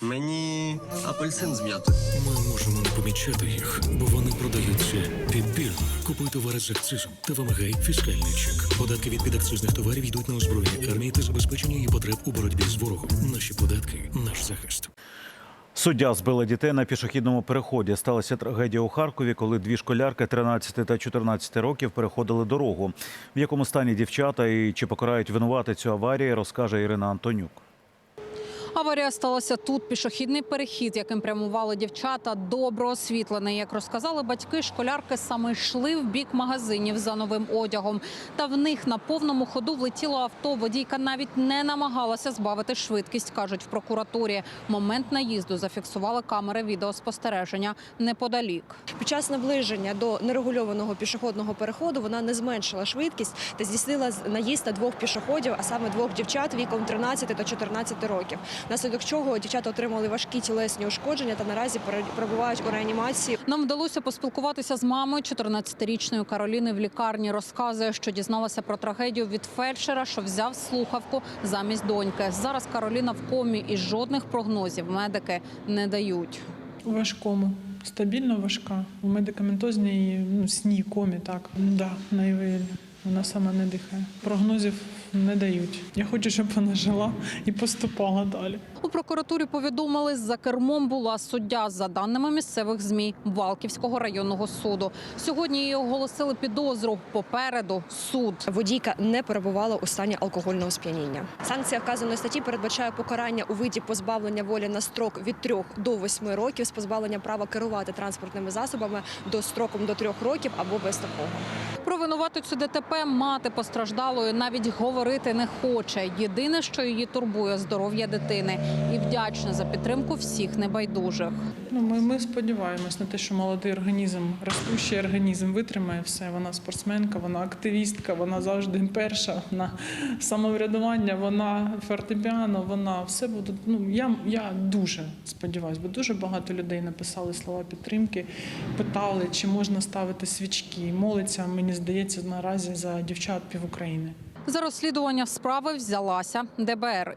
Мені апельсин з м'ятою. Ми можемо не помічати їх, бо вони продаються підбірно. Купуй товари з акцизом та вимагай фіскальний чек. Податки від підакцизних товарів йдуть на озброєння армії та забезпечення її потреб у боротьбі з ворогом. Наші податки, наш захист. Суддя збила дітей на пішохідному переході. Сталася трагедія у Харкові, коли дві школярки 13 та 14 років переходили дорогу. В якому стані дівчата і чи покарають винуватицю аварії, розкаже Ірина Антонюк. Аварія сталася тут. Пішохідний перехід, яким прямували дівчата, добре освітлений. Як розказали батьки, школярки саме йшли в бік магазинів за новим одягом. Та в них на повному ходу влетіло авто. Водійка навіть не намагалася збавити швидкість, кажуть в прокуратурі. Момент наїзду зафіксували камери відеоспостереження неподалік. Під час наближення до нерегульованого пішохідного переходу вона не зменшила швидкість та здійснила наїзд на двох пішоходів, а саме двох дівчат віком 13 та 14 років. Наслідок чого дівчата отримали важкі тілесні ушкодження та наразі перебувають у реанімації. Нам вдалося поспілкуватися з мамою 14-річної Кароліни в лікарні. Розказує, що дізналася про трагедію від фельдшера, що взяв слухавку замість доньки. Зараз Кароліна в комі і жодних прогнозів медики не дають. У важкому. Стабільно важка. У медикаментозній ну, сні, комі, так. Да, найвиявлю. Вона сама не дихає. Прогнозів не дають. Я хочу, щоб вона жила і поступала далі. У прокуратурі повідомили, за кермом була суддя за даними місцевих змі Валківського районного суду. Сьогодні її оголосили підозру. Попереду суд. Водійка не перебувала у стані алкогольного сп'яніння. Санкція вказаної статті передбачає покарання у виді позбавлення волі на строк від 3 до 8 років з позбавленням права керувати транспортними засобами до строком до 3 років або без такого. Про винуватицю ДТП мати постраждалої навіть говорити не хоче. Єдине, що її турбує здоров'я дитини, і вдячна за підтримку всіх небайдужих. Ну, ми, ми сподіваємось на те, що молодий організм, ростущий організм витримає все. Вона спортсменка, вона активістка, вона завжди перша. Вона самоврядування, вона фортепіано, вона все буде. Ну я, я дуже сподіваюся, бо дуже багато людей написали слова підтримки, питали, чи можна ставити свічки. Молиться, мені здається, наразі за дівчат пів України. За розслідування справи взялася ДБР.